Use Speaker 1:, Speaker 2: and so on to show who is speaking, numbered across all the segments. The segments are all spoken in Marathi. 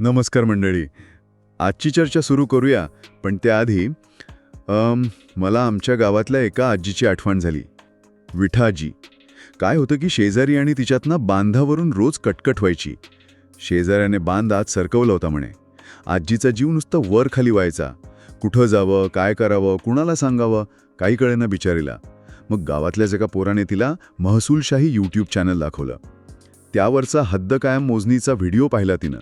Speaker 1: नमस्कार मंडळी. आजची चर्चा सुरू करूया पण त्याआधी मला आमच्या गावातल्या एका आजीची आठवण झाली. विठाजी. काय होतं की शेजारी आणि तिच्यातनं बांधावरून रोज कटकट व्हायची. शेजाऱ्याने बांध आज सरकवला होता म्हणे. आजीचा जीव नुसतं वर खाली व्हायचा. कुठं जावं काय करावं कुणाला सांगावं काही कळेना बिचारीला. मग गावातल्याच एका पोराने तिला महसूलशाही यूट्यूब चॅनल दाखवलं. त्यावरचा हद्द कायम मोजणीचा व्हिडिओ पाहिला तिनं.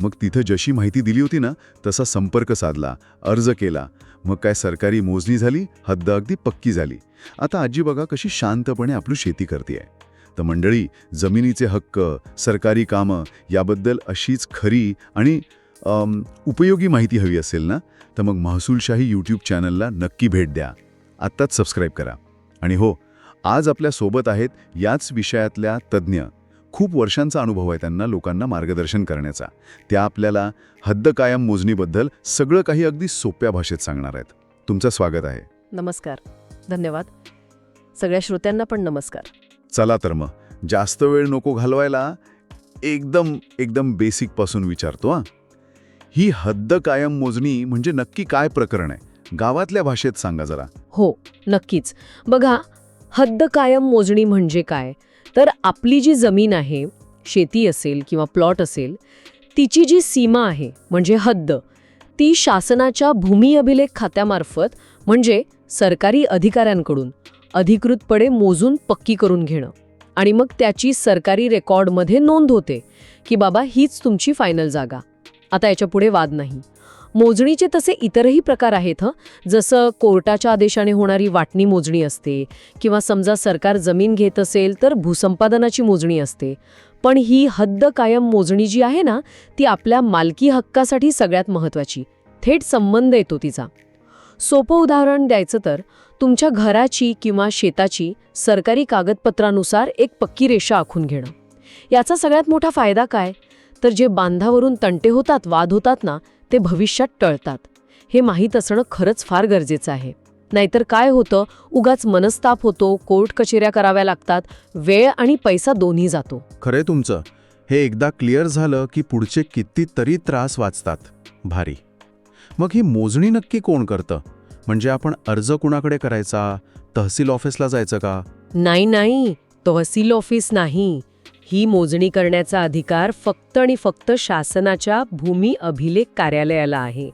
Speaker 1: मग तिथं जशी माहिती दिली होती ना तसा संपर्क साधला अर्ज केला. मग काय सरकारी मोजणी झाली हद्द अगदी पक्की झाली. आता आजी बघा कशी शांतपणे आपली शेती करते तर मंडळी जमिनीचे हक्क सरकारी कामं याबद्दल अशीच खरी आणि उपयोगी माहिती हवी असेल ना तर मग महसूलशाही यूट्यूब चॅनलला नक्की भेट द्या. आत्ताच सबस्क्राईब करा. आणि हो आज आपल्यासोबत आहेत याच विषयातल्या तज्ज्ञ. खूप वर्षांचा अनुभव आहे त्यांना लोकांना मार्गदर्शन करण्याचा. त्या आपल्याला हद्द कायम मोजणीबद्दल सगळं काही अगदी सोप्या भाषेत सांगणार आहेत. तुमचं स्वागत आहे.
Speaker 2: नमस्कार. धन्यवाद. सगळ्या श्रोत्यांना पण नमस्कार.
Speaker 1: चला तर मग जास्त वेळ नको घालवायला एकदम एकदम बेसिकपासून विचारतो हा. ही हद्द कायम मोजणी म्हणजे नक्की काय प्रकरण आहे? गावातल्या भाषेत सांगा जरा.
Speaker 2: हो नक्कीच. बघा हद्द कायम मोजणी म्हणजे काय? तर आपली जी जमीन आहे शेती असेल किंवा प्लॉट असेल तिची जी सीमा आहे म्हणजे हद्द ती शासनाच्या भूमी अभिलेख खात्यामार्फत म्हणजे सरकारी अधिकाऱ्यांकडून अधिकृतपणे मोजून पक्की करून घेणं. आणि मग त्याची सरकारी रेकॉर्डमध्ये नोंद होते की बाबा हीच तुमची फायनल जागा. आता याच्यापुढे वाद नाही. मोजणीचे तसे इतरही प्रकार आहेत हं? जसं कोर्टाच्या आदेशाने होणारी वाटणी मोजणी असते किंवा समजा सरकार जमीन घेत असेल तर भूसंपादनाची मोजणी असते. पण ही हद्द कायम मोजणी जी आहे ना ती आपल्या मालकी हक्कासाठी सगळ्यात महत्त्वाची. थेट संबंध येतो तिचा. सोपं उदाहरण द्यायचं तर तुमच्या घराची किंवा शेताची सरकारी कागदपत्रानुसार एक पक्की रेषा आखून घेणं. याचा सगळ्यात मोठा फायदा काय? तर जे बांधावरून तंटे होतात वाद होतात ना ते भविष्यात टळतात. हे माहीत असणं खरंच फार गरजेचं आहे. नाहीतर काय होतं? उगाच मनस्ताप होतो कोर्ट कचेऱ्या कराव्या लागतात वेळ आणि पैसा दोन्ही जातो.
Speaker 3: खरे तुमचं. हे एकदा क्लिअर झालं की पुढचे कितीतरी त्रास वाचतात. भारी. मग ही मोजणी नक्की कोण करतं? म्हणजे आपण अर्ज कुणाकडे करायचा? तहसील ऑफिसला जायचं का?
Speaker 2: नाही नाही. तहसील ऑफिस नाही. ही मोजणी करण्याचा अधिकार फक्त आणि फक्त शासनाच्या भूमी अभिलेख कार्यालयाला आहे.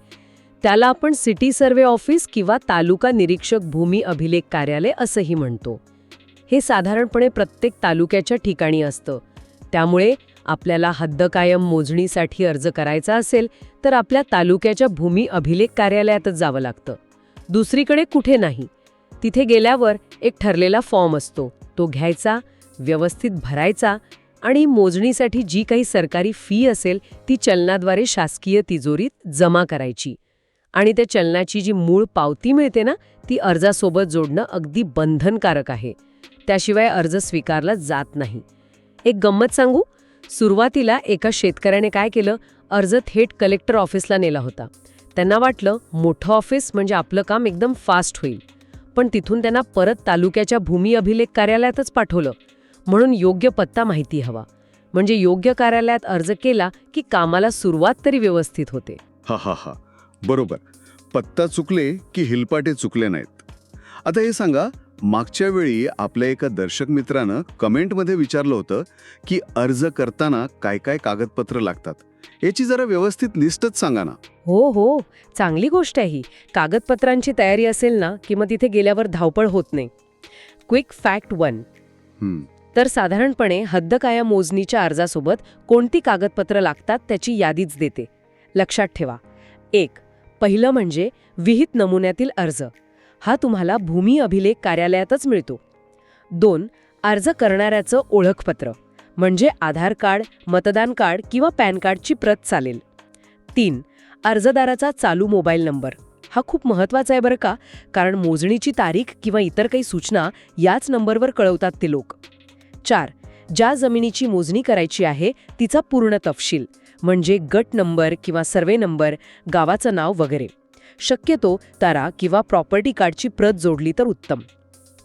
Speaker 2: त्याला आपण सिटी सर्वे ऑफिस किंवा तालुका निरीक्षक भूमी अभिलेख कार्यालय असंही म्हणतो. हे साधारणपणे प्रत्येक तालुक्याच्या ठिकाणी असतं. त्यामुळे आपल्याला हद्द कायम मोजणीसाठी अर्ज करायचा असेल तर आपल्या तालुक्याच्या भूमी अभिलेख कार्यालयातच जावं लागतं. दुसरीकडे कुठे नाही. तिथे गेल्यावर एक ठरलेला फॉर्म असतो. तो घ्यायचा व्यवस्थित भरायचा आणि मोजणीसाठी जी काही सरकारी फी असेल ती चलनाद्वारे शासकीय तिजोरीत जमा करायची. आणि त्या चलनाची जी मूळ पावती मिळते ना ती अर्जासोबत जोडणं अगदी बंधनकारक आहे. त्याशिवाय अर्ज स्वीकारला जात नाही. एक गंमत सांगू? सुरुवातीला एका शेतकऱ्याने काय केलं? अर्ज थेट कलेक्टर ऑफिसला नेला होता. त्यांना वाटलं मोठं ऑफिस म्हणजे आपलं काम एकदम फास्ट होईल. पण तिथून त्यांना परत तालुक्याच्या भूमी अभिलेख कार्यालयातच पाठवलं. म्हणून योग्य पत्ता माहिती हवा. म्हणजे योग्य कार्यालयात अर्ज केला की कामाला सुरुवात तरी व्यवस्थित होते.
Speaker 1: हा हा हा. बरोबर. पत्ता चुकले की हिलपाटे चुकले नाहीत. आता हे सांगा मागच्या वेळी आपल्या एका दर्शक मित्रानं कमेंटमध्ये विचारलं होतं की अर्ज करताना काय काय कागदपत्र लागतात. याची जरा व्यवस्थित लिस्टच सांगा ना.
Speaker 2: हो हो. चांगली गोष्ट आहे ही. कागदपत्रांची तयारी असेल ना की मग तिथे गेल्यावर धावपळ होत नाही. Quick fact one. तर साधारणपणे हद्दकाया मोजणीच्या अर्जासोबत कोणती कागदपत्र लागतात त्याची यादीच देते. लक्षात ठेवा. एक पहिलं म्हणजे विहित नमुन्यातील अर्ज. हा तुम्हाला भूमी अभिलेख कार्यालयातच मिळतो. दोन अर्ज करणाऱ्याचं ओळखपत्र म्हणजे आधार कार्ड मतदान कार्ड किंवा पॅन कार्डची प्रत चालेल. तीन अर्जदाराचा चालू मोबाईल नंबर. हा खूप महत्त्वाचा आहे बरं का कारण मोजणीची तारीख किंवा इतर काही सूचना याच नंबरवर कळवतात ते लोक. चार. ज्या जमिनीची मोजणी करायची आहे तिचा पूर्ण तपशील म्हणजे गट नंबर किंवा सर्वे नंबर गावाचं नाव वगैरे. शक्यतो तारा किंवा प्रॉपर्टी कार्डची प्रत जोडली तर उत्तम.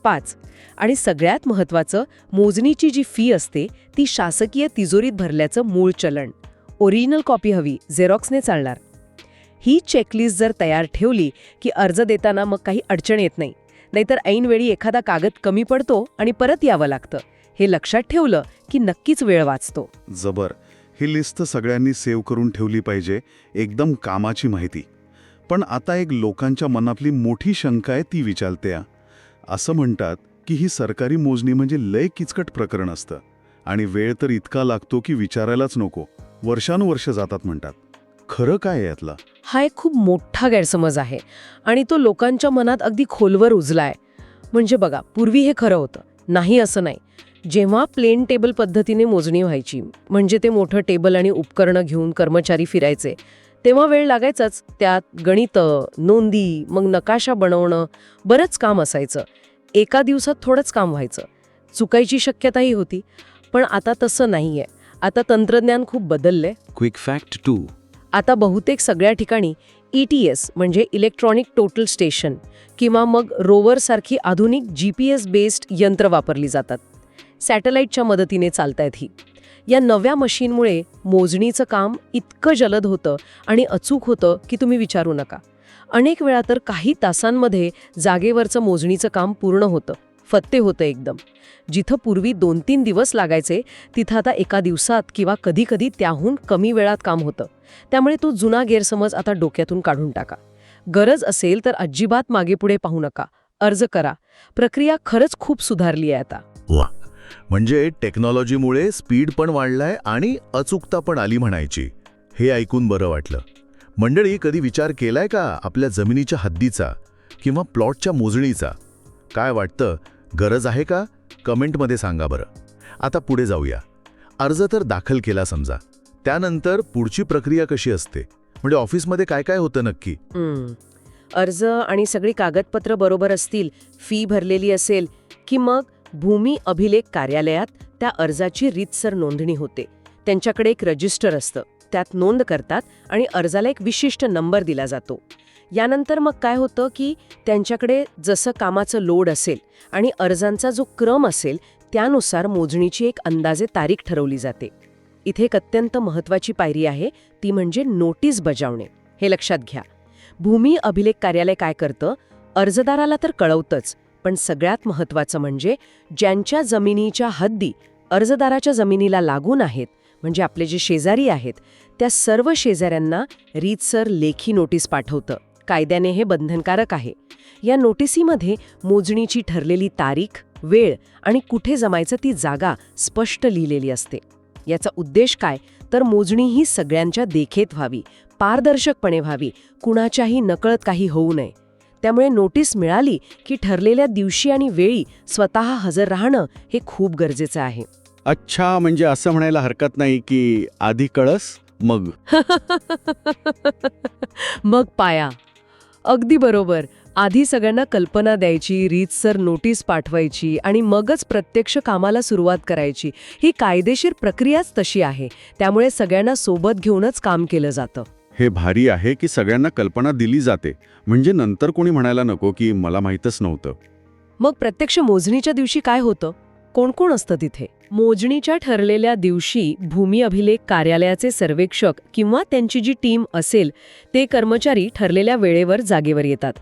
Speaker 2: पाच. आणि सगळ्यात महत्त्वाचं मोजणीची जी फी असते ती शासकीय तिजोरीत भरल्याचं मूळ चलन. ओरिजिनल कॉपी हवी झेरॉक्सने चालणार. ही चेकलिस्ट जर तयार ठेवली की अर्ज देताना मग काही अडचण येत नाही. नाहीतर ऐनवेळी एखादा कागद कमी पडतो आणि परत यावं लागतं. हे लक्षात ठेवलं की नक्कीच वेळ वाचतो.
Speaker 1: जबर ही लिस्ट सगळ्यांनी सेव्ह करून ठेवली पाहिजे एकदम कामाची माहिती. पण आता एक लोकांच्या मनातली मोठी शंका आहे ती विचारते. असं म्हणतात की ही सरकारी मोजणी म्हणजे लय किचकट प्रकरण असतं. आणि वेळ तर इतका लागतो की विचारायलाच नको. वर्षानुवर्ष जातात म्हणतात. खरं काय यातलं?
Speaker 2: हा एक खूप मोठा गैरसमज आहे. आणि तो लोकांच्या मनात अगदी खोलवर उजलाय. म्हणजे बघा पूर्वी हे खरं होतं. नाही असं नाही. जेव्हा प्लेन टेबल पद्धतीने मोजणी व्हायची म्हणजे ते मोठं टेबल आणि उपकरणं घेऊन कर्मचारी फिरायचे तेव्हा वेळ लागायचाच. त्यात गणितं नोंदी मग नकाशा बनवणं बरंच काम असायचं. एका दिवसात थोडंच काम व्हायचं. चुकायची शक्यताही होती पण आता तसं नाहीये. आता तंत्रज्ञान खूप बदललंय.
Speaker 3: क्विक फॅक्ट टू
Speaker 2: आता बहुतेक सगळ्या ठिकाणी ई टी एस म्हणजे इलेक्ट्रॉनिक टोटल स्टेशन किंवा मग रोवरसारखी आधुनिक जी पी एस बेस्ड यंत्र वापरली जातात. सॅटेलाईटच्या मदतीने चालतायत ही. या नव्या मशीनमुळे मोजणीचं काम इतकं जलद होतं आणि अचूक होतं की तुम्ही विचारू नका. अनेक वेळा तर काही तासांमध्ये जागेवरचं मोजणीचं काम पूर्ण होतं फत्ते होतं एकदम. जिथं पूर्वी दोन तीन दिवस लागायचे तिथं आता एका दिवसात किंवा कधीकधी त्याहून कमी वेळात काम होतं. त्यामुळे तो जुना गैरसमज आता डोक्यातून काढून टाका. गरज असेल तर अजिबात मागेपुढे पाहू नका. अर्ज करा. प्रक्रिया खरंच खूप सुधारली आहे आता.
Speaker 4: वा. म्हणजे टेक्नॉलॉजीमुळे स्पीड पण वाढलाय आणि अचूकता पण आली म्हणायची. हे ऐकून बरं वाटलं. मंडळी कधी विचार केलाय का आपल्या जमिनीच्या हद्दीचा किंवा प्लॉटच्या मोजणीचा? काय वाटतं? गरज आहे का? कमेंटमध्ये सांगा बरं. आता पुढे जाऊया. अर्ज तर दाखल केला समजा. त्यानंतर पुढची प्रक्रिया कशी असते? म्हणजे ऑफिसमध्ये काय काय होतं नक्की?
Speaker 2: अर्ज आणि सगळी कागदपत्र बरोबर असतील फी भरलेली असेल की मग भूमी अभिलेख कार्यालयात त्या अर्जाची रीतसर नोंदणी होते. त्यांच्याकडे एक रजिस्टर असतं. त्यात नोंद करतात आणि अर्जाला एक विशिष्ट नंबर दिला जातो. यानंतर मग काय होतं की त्यांच्याकडे जसं कामाचं लोड असेल आणि अर्जांचा जो क्रम असेल त्यानुसार मोजणीची एक अंदाजे तारीख ठरवली जाते. इथे एक अत्यंत महत्वाची पायरी आहे ती म्हणजे नोटीस बजावणे. हे लक्षात घ्या. भूमी अभिलेख कार्यालय काय करतं? अर्जदाराला तर कळवतंच. पण सगळ्यात महत्त्वाचं म्हणजे ज्यांच्या जमिनीच्या हद्दी अर्जदाराच्या जमिनीला लागून आहेत म्हणजे आपले जे शेजारी आहेत त्या सर्व शेजाऱ्यांना रीतसर लेखी नोटीस पाठवतं. कायद्याने हे बंधनकारक आहे. या नोटिसीमध्ये मोजणीची ठरलेली तारीख वेळ आणि कुठे जमायचं ती जागा स्पष्ट लिहिलेली असते. याचा उद्देश काय? तर मोजणी ही सगळ्यांच्या देखेत व्हावी पारदर्शकपणे व्हावी कुणाच्याही नकळत काही होऊ नये. त्यामुळे नोटीस मिळाली की ठरलेल्या दिवशी आणि वेळी स्वतः हजर राहणं हे खूप गरजेचं आहे.
Speaker 3: अच्छा म्हणजे असं म्हणायला हरकत नाही की आधी कळस मग?
Speaker 2: मग पाया. अगदी बरोबर. आधी सगळ्यांना कल्पना द्यायची रीतसर नोटीस पाठवायची आणि मगच प्रत्यक्ष कामाला सुरुवात करायची. ही कायदेशीर प्रक्रियाच तशी आहे. त्यामुळे सगळ्यांना सोबत घेऊनच काम केलं जातं.
Speaker 3: हे भारी आहे की सगळ्यांना कल्पना दिली जाते. म्हणजे नंतर कोणी म्हणायला नको की मला माहीतच नव्हतं.
Speaker 2: मग प्रत्यक्ष मोजणीच्या दिवशी काय होतं? कोण कोण असतं तिथे? मोजणीच्या ठरलेल्या दिवशी भूमी अभिलेख कार्यालयाचे सर्वेक्षक किंवा त्यांची जी टीम असेल ते कर्मचारी ठरलेल्या वेळेवर जागेवर येतात.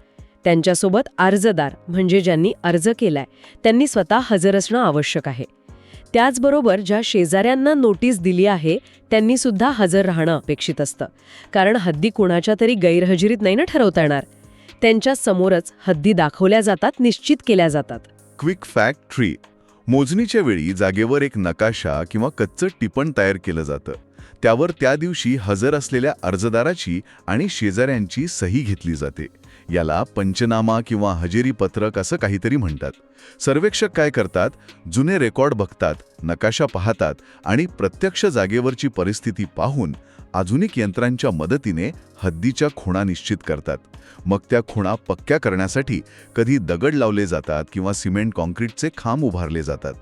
Speaker 2: त्यांच्यासोबत अर्जदार म्हणजे ज्यांनी अर्ज केलाय त्यांनी स्वतः हजर असणं आवश्यक आहे. त्याचबरोबर ज्या शेजाऱ्यांना नोटीस दिली आहे त्यांनी सुद्धा हजर राहणं अपेक्षित असतं. कारण हद्दी कुणाच्या तरी गैरहजेरीत नाही ना ठरवता येणार. त्यांच्या समोरच हद्दी दाखवल्या जातात निश्चित केल्या जातात.
Speaker 1: क्विक फॅक्ट थ्री मोजणीच्या वेळी जागेवर एक नकाशा किंवा कच्चं टिपण तयार केलं जातं. त्यावर त्या दिवशी हजर असलेल्या अर्जदाराची आणि शेजाऱ्यांची सही घेतली जाते. याला पंचनामा किंवा हजेरी पत्रक असं काहीतरी म्हणतात. सर्वेक्षक काय करतात? जुने रेकॉर्ड बघतात नकाशा पाहतात आणि प्रत्यक्ष जागेवरची परिस्थिती पाहून आधुनिक यंत्रांच्या मदतीने हद्दीच्या खुणा निश्चित करतात. मग त्या खुणा पक्क्या करण्यासाठी कधी दगड लावले जातात किंवा सिमेंट कॉन्क्रीटचे खांब उभारले जातात.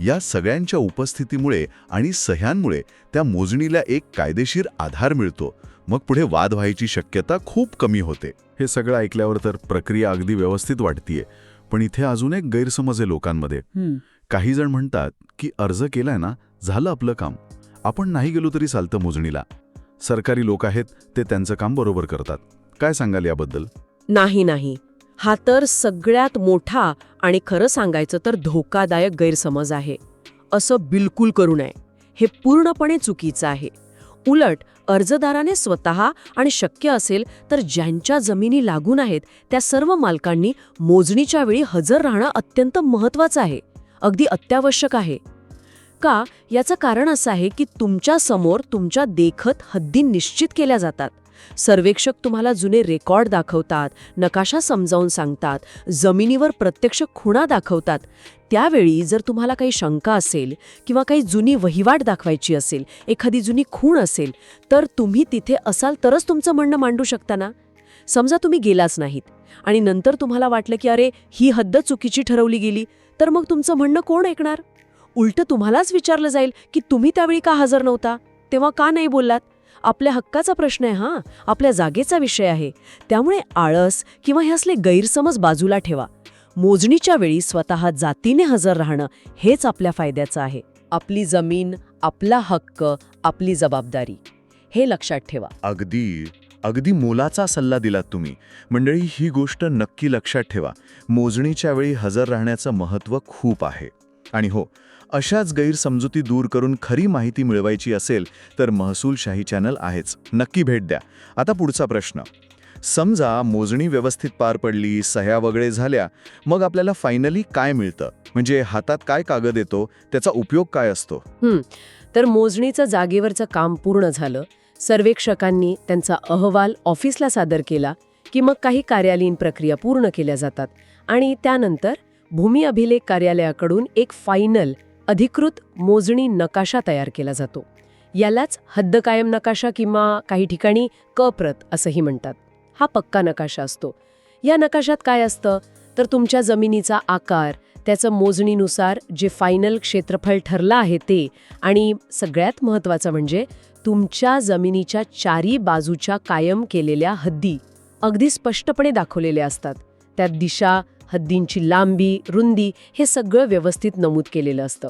Speaker 1: या सगळ्यांच्या उपस्थितीमुळे आणि सह्यांमुळे त्या मोजणीला एक कायदेशीर आधार मिळतो. मग पुढे वाद व्हायची शक्यता खूप कमी होते. हे सगळं ऐकल्यावर तर प्रक्रिया अगदी व्यवस्थित वाटतीये. पण इथे अजून एक गैरसमज आहे लोकांमध्ये. काही जण म्हणतात की अर्ज केलाय ना झालं आपलं काम.
Speaker 3: आपण नाही गेलो तरी चालतं मोजणीला. सरकारी लोक आहेत ते त्यांचं काम बरोबर करतात. काय सांगाल याबद्दल?
Speaker 2: नाही नाही. हा तर सगळ्यात मोठा आणि खरं सांगायचं तर धोकादायक गैरसमज आहे. असं बिलकुल करू नये. हे पूर्णपणे चुकीचं आहे. उलट अर्जदाराने स्वतः आणि शक्य असेल तर ज्यांच्या जमिनी लागून आहेत त्या सर्व मालकांनी मोजणीच्या वेळी हजर राहणं अत्यंत महत्त्वाचं आहे. अगदी अत्यावश्यक आहे. का? याचं कारण असं आहे की तुमच्यासमोर तुमच्या देखत हद्दी निश्चित केल्या जातात. सर्वेक्षक तुम्हाला जुने रेकॉर्ड दाखवतात नकाशा समजावून सांगतात जमिनीवर प्रत्यक्ष खुणा दाखवतात. त्यावेळी जर तुम्हाला काही शंका असेल किंवा काही जुनी वहिवाट दाखवायची असेल एखादी जुनी खूण असेल तर तुम्ही तिथे असाल तरच तुमचं म्हणणं मांडू शकता ना? समजा तुम्ही गेलाच नाहीत आणि नंतर तुम्हाला वाटलं की अरे ही हद्द चुकीची ठरवली गेली तर मग तुमचं म्हणणं कोण ऐकणार? उलटं तुम्हालाच विचारलं जाईल की तुम्ही त्यावेळी का हजर नव्हता? तेव्हा का नाही बोललात? आपल्या हक्काचा प्रश्न आहे हां. आपल्या जागेचा विषय आहे. त्यामुळे आळस किंवा हे असले गैरसमज बाजूला ठेवा. मोजणीच्या वेळी स्वतः जातीने हजर राहणं हेच आपल्या फायद्याचं आहे. आपली जमीन आपला हक्क आपली जबाबदारी हे लक्षात ठेवा.
Speaker 4: अगदी अगदी मोलाचा सल्ला दिलात तुम्ही. मंडळी ही गोष्ट नक्की लक्षात ठेवा. मोजणीच्या वेळी हजर राहण्याचं महत्त्व खूप आहे. आणि हो अशाच गैरसमजुती दूर करून खरी माहिती मिळवायची असेल तर महसूलशाही चॅनल आहेच. नक्की भेट द्या. आता पुढचा प्रश्न. समजा मोजणी व्यवस्थित पार पडली सह्या वगैरे झाल्या मग आपल्याला फायनली काय मिळतं? म्हणजे हातात काय कागद येतो? त्याचा उपयोग काय असतो?
Speaker 2: तर मोजणीचं जागेवरचं काम पूर्ण झालं सर्वेक्षकांनी त्यांचा अहवाल ऑफिसला सादर केला की मग काही कार्यालयीन प्रक्रिया पूर्ण केल्या जातात. आणि त्यानंतर भूमी अभिलेख कार्यालयाकडून एक फायनल अधिकृत मोजणी नकाशा तयार केला जातो. यालाच हद्द कायम नकाशा किंवा काही ठिकाणी कप्रत असंही म्हणतात. हा पक्का नकाशा असतो. या नकाशात काय असतं? तर तुमच्या जमिनीचा आकार त्याचं मोजणीनुसार जे फायनल क्षेत्रफळ ठरलं आहे ते आणि सगळ्यात महत्त्वाचं म्हणजे तुमच्या जमिनीच्या चारी बाजूच्या कायम केलेल्या हद्दी अगदी स्पष्टपणे दाखवलेल्या असतात. त्यात दिशा हद्दींची लांबी रुंदी हे सगळं व्यवस्थित नमूद केलेलं असतं.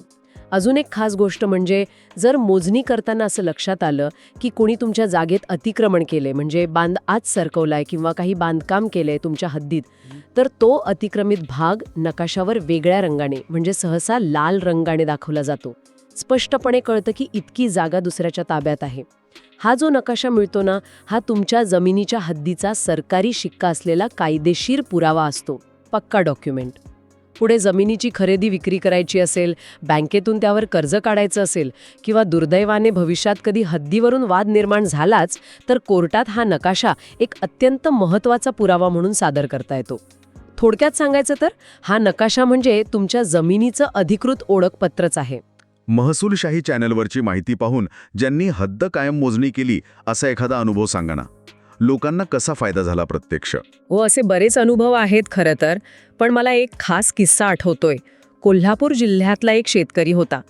Speaker 2: अजून एक खास गोष्ट म्हणजे जर मोजणी करताना असं लक्षात आलं की कोणी तुमच्या जागेत अतिक्रमण केले म्हणजे बांध आज सरकवलाय किंवा काही बांधकाम केलंय तुमच्या हद्दीत तर तो अतिक्रमित भाग नकाशावर वेगळ्या रंगाने म्हणजे सहसा लाल रंगाने दाखवला जातो. स्पष्टपणे कळतं की इतकी जागा दुसऱ्याच्या ताब्यात आहे. हा जो नकाशा मिळतो ना हा तुमच्या जमिनीच्या हद्दीचा सरकारी शिक्का असलेला कायदेशीर पुरावा असतो. पक्का डॉक्युमेंट. पुढे जमिनीची खरेदी विक्री करायची असेल बँकेतून त्यावर कर्ज काढायचं असेल किंवा दुर्दैवाने भविष्यात कधी हद्दीवरून वाद निर्माण झालाच तर कोर्टात हा नकाशा एक अत्यंत महत्त्वाचा पुरावा म्हणून सादर करता येतो. थोडक्यात सांगायचं तर हा नकाशा म्हणजे तुमच्या जमिनीचं अधिकृत ओळखपत्रच आहे.
Speaker 3: महसूलशाही चॅनलवरची माहिती पाहून ज्यांनी हद्द कायम मोजणी केली असा एखादा अनुभव सांगा ना. लोकांना कसा फायदा झाला प्रत्यक्ष?
Speaker 2: हो असे बरेच अनुभव आहेत खरं तर पण मला एक खास किस्सा आठवतोय. कोल्हापूर जिल्ह्यातला एक शेतकरी होता.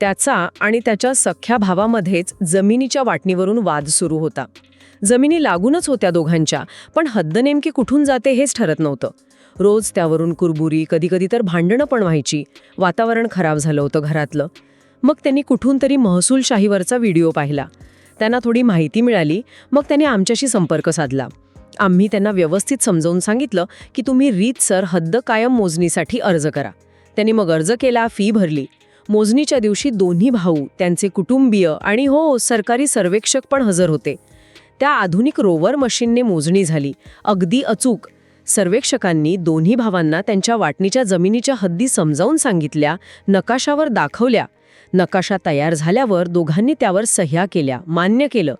Speaker 2: त्याचा आणि त्याच्या सख्या भावामध्येच जमिनीच्या वाटणीवरून वाद सुरू होता. जमिनी लागूनच होत्या दोघांच्या पण हद्द नेमकी कुठून जाते हेच ठरत नव्हतं. रोज त्यावरून कुरबुरी कधीकधी तर भांडणं पण व्हायची. वातावरण खराब झालं होतं घरातलं. मग त्यांनी कुठून तरी महसूलशाहीवरचा व्हिडिओ पाहिला. त्यांना थोडी माहिती मिळाली मग त्यांनी आमच्याशी संपर्क साधला. आम्ही त्यांना व्यवस्थित समजावून सांगितलं की तुम्ही रीतसर हद्द कायम मोजणीसाठी अर्ज करा. त्यांनी मग अर्ज केला फी भरली. मोजणीच्या दिवशी दोन्ही भाऊ त्यांचे कुटुंबीय आणि हो सरकारी सर्वेक्षक पण हजर होते. त्या आधुनिक रोवर मशीनने मोजणी झाली. अगदी अचूक. सर्वेक्षकांनी दोन्ही भावांना त्यांच्या वाटणीच्या जमिनीच्या हद्दी समजावून सांगितल्या नकाशावर दाखवल्या. नकाशा तयार झाल्यावर दोघांनी त्यावर सह्या केल्या मान्य केलं.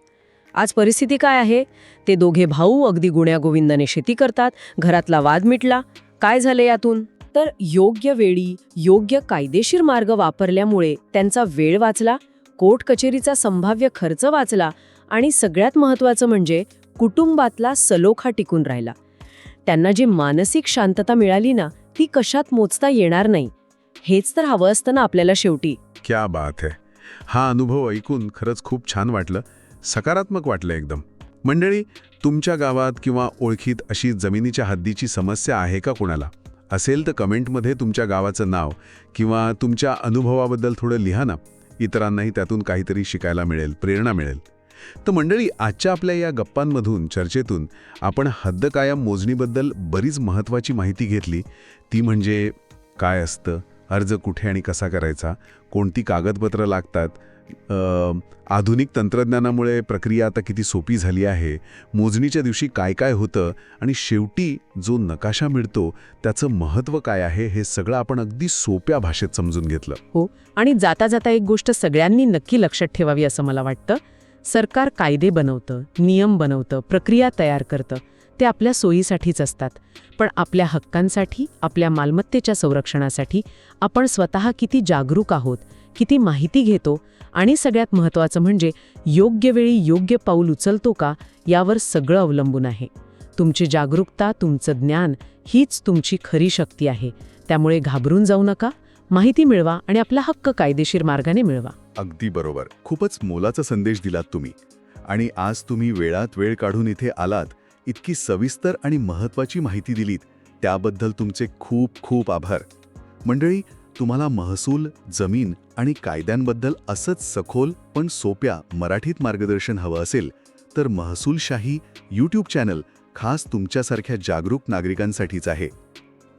Speaker 2: आज परिस्थिती काय आहे? ते दोघे भाऊ अगदी गुण्यागोविंदाने शेती करतात घरातला वाद मिटला. काय झालं यातून? तर योग्य वेळी योग्य कायदेशीर मार्ग वापरल्यामुळे त्यांचा वेळ वाचला कोर्ट कचेरीचा संभाव्य खर्च वाचला आणि सगळ्यात महत्त्वाचं म्हणजे कुटुंबातला सलोखा टिकून राहिला. त्यांना जी मानसिक शांतता मिळाली ना ती कशात मोजता येणार नाही. हेच तर हवं असतं ना आपल्याला शेवटी.
Speaker 3: क्या बात है. हा अनुभव ऐकून खरंच खूप छान वाटलं. सकारात्मक वाटलं एकदम. मंडळी तुमच्या गावात किंवा ओळखीत अशी जमिनीच्या हद्दीची समस्या आहे का कोणाला? असेल तर कमेंटमध्ये तुमच्या गावाचं नाव किंवा तुमच्या अनुभवाबद्दल थोडं लिहा ना. इतरांनाही त्यातून काहीतरी शिकायला मिळेल प्रेरणा मिळेल. तर मंडळी आजच्या आपल्या या गप्पांमधून चर्चेतून आपण हद्द कायम मोजणीबद्दल बरीच महत्त्वाची माहिती घेतली. ती म्हणजे काय असतं? अर्ज कुठे आणि कसा करायचा? कोणती कागदपत्रं लागतात? आधुनिक तंत्रज्ञानामुळे प्रक्रिया आता किती सोपी झाली आहे? मोजणीच्या दिवशी काय काय होतं? आणि शेवटी जो नकाशा मिळतो त्याचं महत्त्व काय आहे? हे सगळं आपण अगदी सोप्या भाषेत समजून घेतलं.
Speaker 2: हो आणि जाता जाता एक गोष्ट सगळ्यांनी नक्की लक्षात ठेवावी असं मला वाटतं. सरकार कायदे बनवतं नियम बनवतं प्रक्रिया तयार करतं. ते आपल्या सोयीसाठीच असतात. पण आपल्या हक्कांसाठी आपल्या मालमत्तेच्या संरक्षणासाठी आपण स्वतः किती जागरूक आहोत किती माहिती घेतो आणि सगळ्यात महत्त्वाचं म्हणजे योग्य वेळी योग्य पाऊल उचलतो का यावर सगळं अवलंबून आहे. तुमची जागरूकता तुमचं ज्ञान हीच तुमची खरी शक्ती आहे. त्यामुळे घाबरून जाऊ नका माहिती मिळवा आणि आपला हक्क कायदेशीर मार्गाने मिळवा.
Speaker 1: अगदी बरोबर. खूपच मोलाचा संदेश दिलात तुम्ही. आणि आज तुम्ही वेळात वेळ काढून इथे आलात इतकी सविस्तर आणि महत्त्वाची माहिती दिलीत त्याबद्दल तुमचे खूप खूप आभार. मंडळी तुम्हाला महसूल जमीन आणि कायद्यांबद्दल असंच सखोल पण सोप्या मराठीत मार्गदर्शन हवं असेल तर महसूलशाही यूट्यूब चॅनल खास तुमच्यासारख्या जागरूक नागरिकांसाठीच आहे.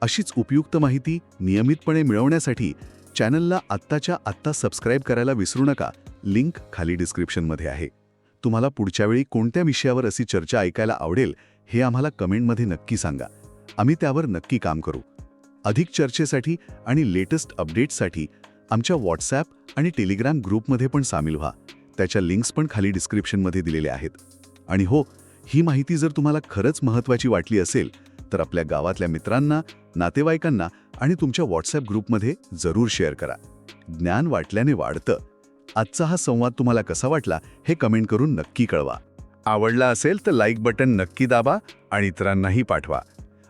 Speaker 1: अशीच उपयुक्त माहिती नियमितपणे मिळवण्यासाठी चॅनलला आत्ताच्या आत्ता सबस्क्राईब करायला विसरू नका लिंक खाली डिस्क्रिप्शनमध्ये आहे. तुम्हाला पुढच्या वेळी कोणत्या विषयावर अशी चर्चा ऐकायला आवडेल हे आम्हाला कमेंटमध्ये नक्की सांगा. आम्ही त्यावर नक्की काम करू. अधिक चर्चेसाठी आणि लेटेस्ट अपडेट्ससाठी आमच्या व्हॉट्सॲप आणि टेलिग्राम ग्रुपमध्ये पण सामील व्हा. त्याच्या लिंक्स पण खाली डिस्क्रिप्शनमध्ये दिलेल्या आहेत. आणि हो ही माहिती जर तुम्हाला खरंच महत्त्वाची वाटली असेल तर आपल्या गावातल्या मित्रांना नातेवाईकांना आणि तुमच्या व्हॉट्सॲप ग्रुपमध्ये जरूर शेअर करा. ज्ञान वाटल्याने वाढतं. आजचा हा संवाद तुम्हाला कसा वाटला हे कमेंट करून नक्की कळवा. आवडला असेल तर लाईक बटन नक्की दाबा आणि इतरांनाही पाठवा.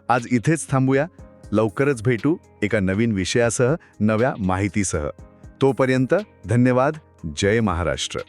Speaker 1: आज इथेच थांबूया. लवकरच भेटू एका नवीन विषयासह नव्या माहितीसह. तोपर्यंत धन्यवाद. जय महाराष्ट्र.